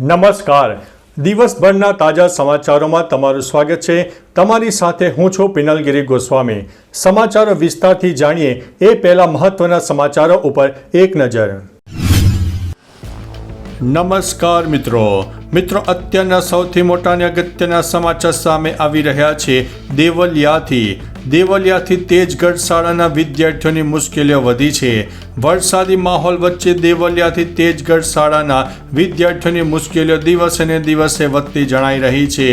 નમસ્કાર. દિવસભરના તાજા સમાચારોમાં તમારું સ્વાગત છે. તમારી સાથે હું છું પિનલગીરી ગોસ્વામી. સમાચારો વિસ્તારથી જાણીએ એ પહેલા મહત્વના સમાચારો ઉપર એક નજર. નમસ્કાર મિત્રો. મિત્રો, અત્યારના સૌથી મોટા અને અગત્યના સમાચાર સામે આવી રહ્યા છે. દેવલિયાથી દેવલિયાથી તેજગઢ શાળાના વિદ્યાર્થીઓની મુશ્કેલીઓ વધી છે. વરસાદી માહોલ વચ્ચે દેવલિયાથી તેજગઢ શાળાના વિદ્યાર્થીઓની મુશ્કેલીઓ દિવસે ને દિવસે વધતી જણાઈ રહી છે.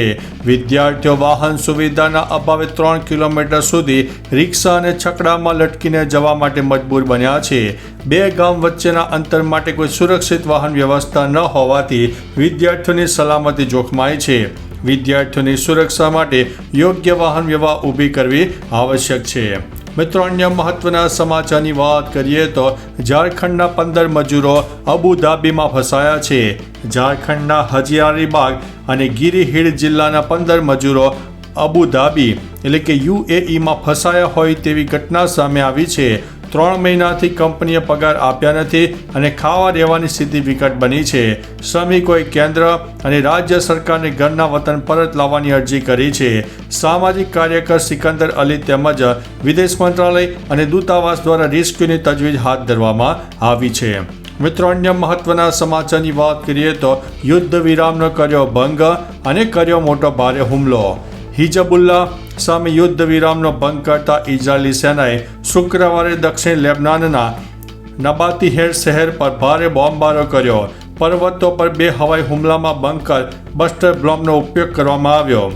વિદ્યાર્થીઓ વાહન સુવિધાના અભાવે ત્રણ કિલોમીટર સુધી રિક્ષા અને છકડામાં લટકીને જવા માટે મજબૂર બન્યા છે. બે ગામ વચ્ચેના અંતર માટે કોઈ સુરક્ષિત વાહન વ્યવસ્થા ન હોવાથી વિદ્યાર્થીઓની સલામતી જોખમાય છે. વિદ્યાર્થીઓની સુરક્ષા માટે યોગ્ય વાહન વ્યવહાર ઊભી કરવી આવશ્યક છે. મિત્રો, અન્ય મહત્વના સમાચારની વાત કરીએ તો ઝારખંડના પંદર મજૂરો અબુધાબીમાં ફસાયા છે. ઝારખંડના હજીયારીબાગ અને ગિરિહીડ જિલ્લાના પંદર મજૂરો અબુધાબી, એટલે કે યુએઈમાં ફસાયા હોય તેવી ઘટના સામે આવી છે. ત્રણ મહિનાથી કંપનીએ પગાર આપ્યા નથી અને ખાવા રહેવાની સ્થિતિ વિકટ બની છે. શ્રમિકોએ કેન્દ્ર અને રાજ્ય સરકારને ઘરના વતન પરત લાવવાની અરજી કરી છે. સામાજિક કાર્યકર સિકંદર અલી તેમજ વિદેશ મંત્રાલય અને દૂતાવાસ દ્વારા રેસ્ક્યુની તજવીજ હાથ ધરવામાં આવી છે. મિત્રો, અન્ય મહત્વના સમાચારની વાત કરીએ તો યુદ્ધ વિરામનો કર્યો ભંગ અને કર્યો મોટો ભારે હુમલો. હિજબુલ્લા સામે યુદ્ધ વિરામનો ભંગ કરતા ઇઝરાયેલી સેનાએ શુક્રવારે દક્ષિણ લેબનાનના નબાતીહેર શહેર પર ભારે બોમ્બમારો કર્યો. પર્વતો પર બે હવાઈ હુમલામાં બંકર બસ્ટર બ્લોમનો ઉપયોગ કરવામાં આવ્યો.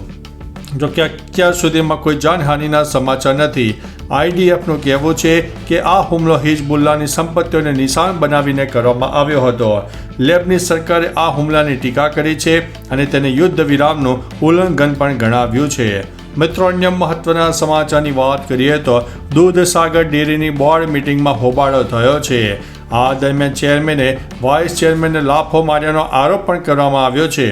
જો કે અત્યાર સુધીમાં કોઈ જાનહાનિના સમાચાર નથી. આઈડીએફનું કહેવું છે કે આ હુમલો હિજબુલ્લાની સંપત્તિઓને નિશાન બનાવીને કરવામાં આવ્યો હતો. લેબની સરકારે આ હુમલાની ટીકા કરી છે અને તેને યુદ્ધ વિરામનું ઉલ્લંઘન પણ ગણાવ્યું છે. મિત્રો, અન્ય મહત્વના સમાચારની વાત કરીએ તો દૂધસાગર ડેરીની બોર્ડ મિટિંગમાં હોબાળો થયો છે. આ દરમિયાન ચેરમેને, વાઇસ ચેરમેનને લાફો માર્યાનો આરોપ પણ કરવામાં આવ્યો છે.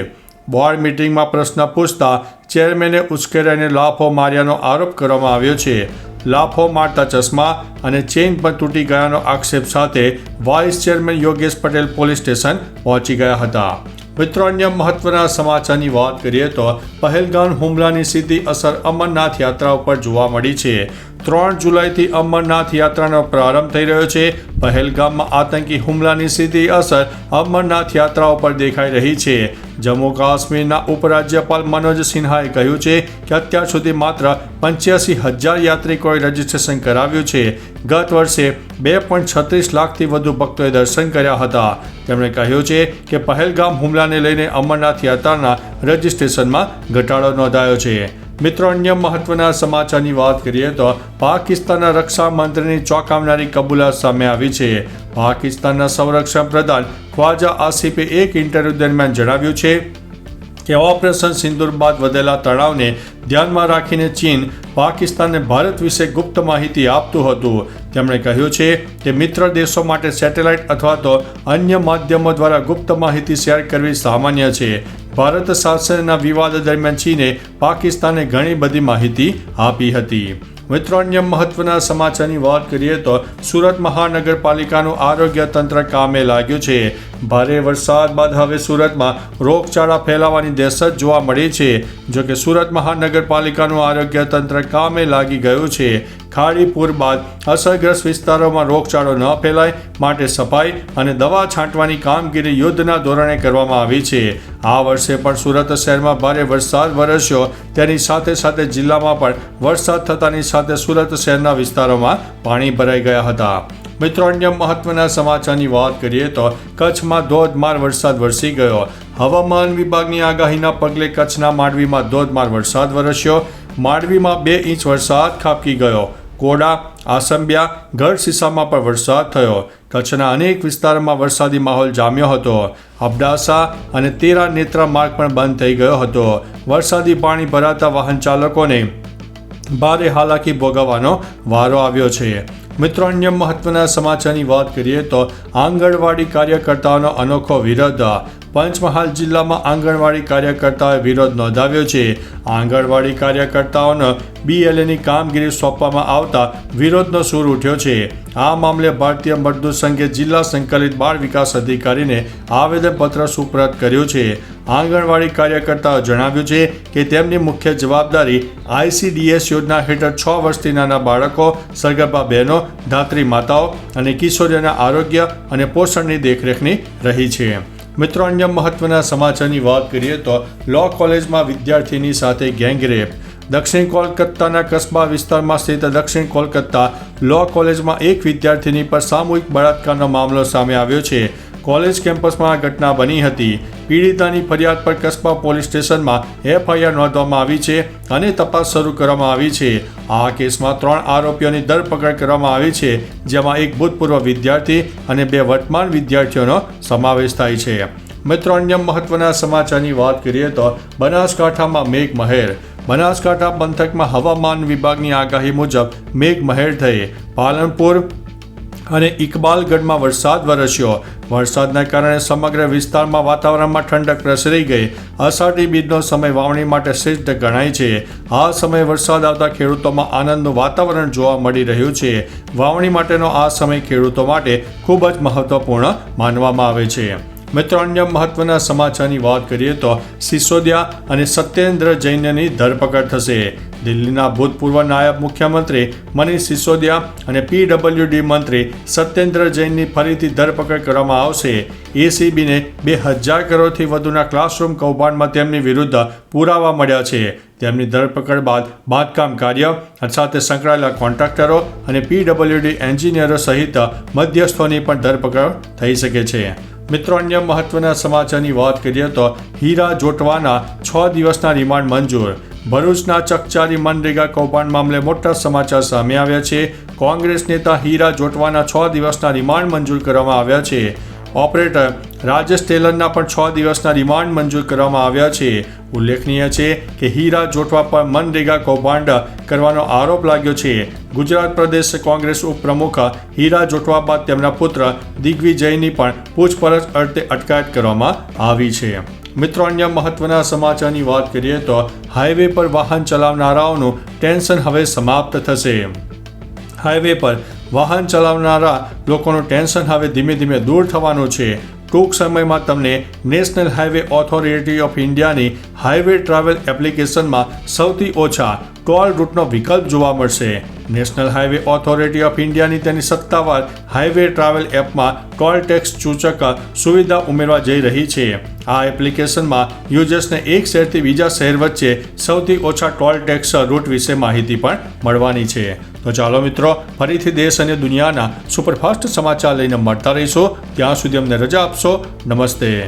બોર્ડ મિટિંગમાં પ્રશ્ન પૂછતા ચેરમેને ઉશ્કેરાઈને લાફો માર્યાનો આરોપ કરવામાં આવ્યો છે. લાફો મારતા ચશ્મા અને ચેઇન પણ તૂટી ગયાનો આક્ષેપ સાથે vice chairman Yogesh Patel police station પહોંચી ગયા હતા. મિત્રો અન્ય મહત્વના સમાચારની વાત કરીએ તો પહેલગામ હુમલાની સીધી અસર અમરનાથ યાત્રા ઉપર જોવા મળી છે. ત્રણ જુલાઈથી અમરનાથ યાત્રાનો પ્રારંભ થઈ રહ્યો છે. પહેલગામમાં આતંકી હુમલાની સીધી અસર અમરનાથ યાત્રા ઉપર દેખાઈ રહી છે. જમ્મુ કાશ્મીરના ઉપરાજ્યપાલ મનોજ સિન્હાએ કહ્યું છે કે અત્યાર સુધી માત્ર પંચ્યાસી હજાર યાત્રિકોએ રજીસ્ટ્રેશન કરાવ્યું છે. ગત વર્ષે બે પોઈન્ટ છત્રીસ લાખથી વધુ ભક્તોએ દર્શન કર્યા હતા. તેમણે કહ્યું છે કે પહેલગામ હુમલાને લઈને અમરનાથ યાત્રાના રજીસ્ટ્રેશનમાં ઘટાડો નોંધાયો છે. મિત્રો, અન્ય મહત્વના સમાચારની વાત કરીએ તો પાકિસ્તાનના રક્ષા મંત્રીની ચોંકાવનારી કબૂલાત સામે આવી છે. પાકિસ્તાનના સંરક્ષણ પ્રધાન ખ્વાજા આસિફે એક ઇન્ટરવ્યૂ દરમિયાન જણાવ્યું છે કે ઓપરેશન સિંદુર બાદ વધેલા તણાવને ધ્યાનમાં રાખીને ચીન પાકિસ્તાનને ભારત વિશે ગુપ્ત માહિતી આપતું હતું. તેમણે કહ્યું છે કે મિત્ર દેશો માટે સેટેલાઇટ અથવા તો અન્ય માધ્યમો દ્વારા ગુપ્ત માહિતી શેર કરવી સામાન્ય છે. ભારત શાસનના વિવાદ દરમિયાન ચીને પાકિસ્તાને ઘણી બધી માહિતી આપી હતી. મિત્રો, અન્ય મહત્વના સમાચારની વાત કરીએ તો સુરત મહાનગરપાલિકાનું આરોગ્ય તંત્ર કામે લાગ્યું છે. ભારે વરસાદ બાદ હવે સુરતમાં રોગચાળા ફેલાવાની દહેશત જોવા મળી છે. જોકે સુરત મહાનગરપાલિકાનું આરોગ્ય તંત્ર કામે લાગી ગયું છે. ખાડીપુર બાદ અસરગ્રસ્ત વિસ્તારોમાં રોગચાળો ન ફેલાય માટે સફાઈ અને દવા છાંટવાની કામગીરી યુદ્ધના ધોરણે કરવામાં આવી છે. આ વર્ષે પણ સુરત શહેરમાં ભારે વરસાદ વરસ્યો. તેની સાથે સાથે જિલ્લામાં પણ વરસાદ થતાની સાથે સુરત શહેરના વિસ્તારોમાં પાણી ભરાઈ ગયા હતા. મિત્રો, અન્ય મહત્વના સમાચારની વાત કરીએ તો કચ્છમાં ધોધમાર વરસાદ વરસી ગયો. હવામાન વિભાગની આગાહીના પગલે કચ્છના માંડવીમાં ધોધમાર વરસાદ વરસ્યો. માંડવીમાં બે ઇંચ વરસાદ ખાબકી ગયો. કોડા, આસંબિયા ગઢસીસામાં પણ વરસાદ થયો. કચ્છના અનેક વિસ્તારોમાં વરસાદી માહોલ જામ્યો હતો. અબડાસા અને તેરા નેત્રા માર્ગ પણ બંધ થઈ ગયો હતો. વરસાદી પાણી ભરાતા વાહન ચાલકોને ભારે હાલાકી ભોગવવાનો વારો આવ્યો છે. મિત્રો, અન્ય મહત્વના સમાચારની વાત કરીએ તો આંગણવાડી કાર્યકર્તાઓનો અનોખો વિરોધ. પંચમહાલ જિલ્લામાં આંગણવાડી કાર્યકર્તાઓએ વિરોધ નોંધાવ્યો છે. આંગણવાડી કાર્યકર્તાઓને બીએલએની કામગીરી સોંપવામાં આવતા વિરોધનો સૂર ઉઠ્યો છે. આ મામલે ભારતીય મજદૂર સંઘે જિલ્લા સંકલિત બાળ વિકાસ અધિકારીને આવેદનપત્ર સુપ્રત કર્યું છે. આંગણવાડી કાર્યકર્તાઓ જણાવ્યું છે કે તેમની મુખ્ય જવાબદારી આઈસીડીએસ યોજના હેઠળ છ વર્ષથી નાના બાળકો સગર્ભા બહેનો, ધાત્રી માતાઓ અને કિશોરીઓના આરોગ્ય અને પોષણની દેખરેખની રહી છે. મિત્રો, અન્ય મહત્વના સમાચારની વાત કરીએ તો લો કોલેજમાં વિદ્યાર્થીની સાથે ગેંગરેપ. દક્ષિણ કોલકાતાના કસ્બા વિસ્તારમાં સ્થિત દક્ષિણ કોલકાતા લો કોલેજમાં એક વિદ્યાર્થીની પર સામૂહિક બળાત્કારનો મામલો સામે આવ્યો છે. કોલેજ કેમ્પસમાં આ ઘટના બની હતી. પીડિતાની ફરિયાદ પર કસ્બા પોલીસ સ્ટેશનમાં એફઆઈઆર નોંધવામાં આવી છે અને તપાસ શરૂ કરવામાં આવી છે. આ કેસમાં ત્રણ આરોપીઓની ધરપકડ કરવામાં આવી છે, જેમાં એક ભૂતપૂર્વ વિદ્યાર્થી અને બે વર્તમાન વિદ્યાર્થીઓનો સમાવેશ થાય છે. મિત્રો, અન્ય મહત્વના સમાચારની વાત કરીએ તો બનાસકાંઠામાં મેઘ મહેર બનાસકાંઠા પંથકમાં હવામાન વિભાગની આગાહી મુજબ મેઘ મહેર થઈ. પાલનપુર અને ઇકબાલગઢમાં વરસાદ વરસ્યો. વરસાદના કારણે સમગ્ર વિસ્તારમાં વાતાવરણમાં ઠંડક પ્રસરી ગઈ. અષાઢી બીજનો સમય વાવણી માટે શ્રેષ્ઠ ગણાય છે. આ સમયે વરસાદ આવતા ખેડૂતોમાં આનંદનું વાતાવરણ જોવા મળી રહ્યું છે. વાવણી માટેનો આ સમય ખેડૂતો માટે ખૂબ જ મહત્વપૂર્ણ માનવામાં આવે છે. મિત્રો, અન્ય મહત્વના સમાચારની વાત કરીએ તો સિસોદિયા અને સત્યેન્દ્ર જૈનની ધરપકડ થશે. દિલ્હીના ભૂતપૂર્વ નાયબ મુખ્યમંત્રી મનીષ સિસોદિયા અને પીડબ્લ્યુડી મંત્રી સત્યેન્દ્ર જૈનની ફરીથી ધરપકડ કરવામાં આવશે. એસીબીને બે હજાર કરોડથી વધુના ક્લાસરૂમ કૌભાંડમાં તેમની વિરુદ્ધ પુરાવા મળ્યા છે. તેમની ધરપકડ બાદ બાંધકામ કાર્ય સાથે સંકળાયેલા કોન્ટ્રાક્ટરો અને પીડબ્લ્યુડી એન્જિનિયરો સહિત મધ્યસ્થોની પણ ધરપકડ થઈ શકે છે. મિત્રો, અન્ય મહત્વના સમાચારની વાત કરીએ તો હીરા જોટવાના છ દિવસના રિમાન્ડ મંજૂર. ભરૂચના ચકચારી મનરેગા કૌભાંડ મામલે મોટા સમાચાર સામે આવ્યા છે. કોંગ્રેસ નેતા હીરા જોટવાના છ દિવસના રિમાન્ડ મંજૂર કરવામાં આવ્યા છે. ઓપરેટર રાજેશ ટેલરના પણ છ દિવસના રિમાન્ડ મંજૂર કરવામાં આવ્યા છે. ઉલ્લેખનીય છે કે હીરા જોટવા પર મનરેગા કૌભાંડ કરવાનો આરોપ લાગ્યો છે. ગુજરાત પ્રદેશ કોંગ્રેસ ઉપપ્રમુખ હીરા જોટવા બાદ તેમના પુત્ર દિગ્વિજયની પણ પૂછપરછ અર્થે અટકાયત કરવામાં આવી છે. મિત્રો, અન્ય મહત્વના સમાચારની વાત કરીએ તો હાઈવે પર વાહન ચલાવનારાઓનું ટેન્શન હવે સમાપ્ત થશે. હાઈવે પર વાહન ચલાવનારા લોકોનું ટેન્શન હવે ધીમે ધીમે દૂર થવાનું છે. ટૂંક સમયમાં તમને નેશનલ હાઈવે ઓથોરિટી ઓફ ઇન્ડિયાની હાઈવે ટ્રાવેલ એપ્લિકેશનમાં સૌથી ઓછા ટોલ રૂટનો વિકલ્પ જોવા મળશે. નેશનલ હાઈવે ઓથોરિટી ઓફ ઇન્ડિયાની તેની સત્તાવાર હાઈવે ટ્રાવેલ એપમાં ટોલ ટેક્સ સૂચક સુવિધા ઉમેરવા જઈ રહી છે. આ એપ્લિકેશનમાં યુઝર્સને એક શહેરથી બીજા શહેર વચ્ચે સૌથી ઓછા ટોલ ટેક્સ રૂટ વિશે માહિતી પણ મળવાની છે. તો ચાલો મિત્રો, ફરીથી દેશ અને દુનિયાના સુપરફાસ્ટ સમાચાર લઈને મળતા રહીશું. ત્યાં સુધી અમને રજા આપશો. નમસ્તે.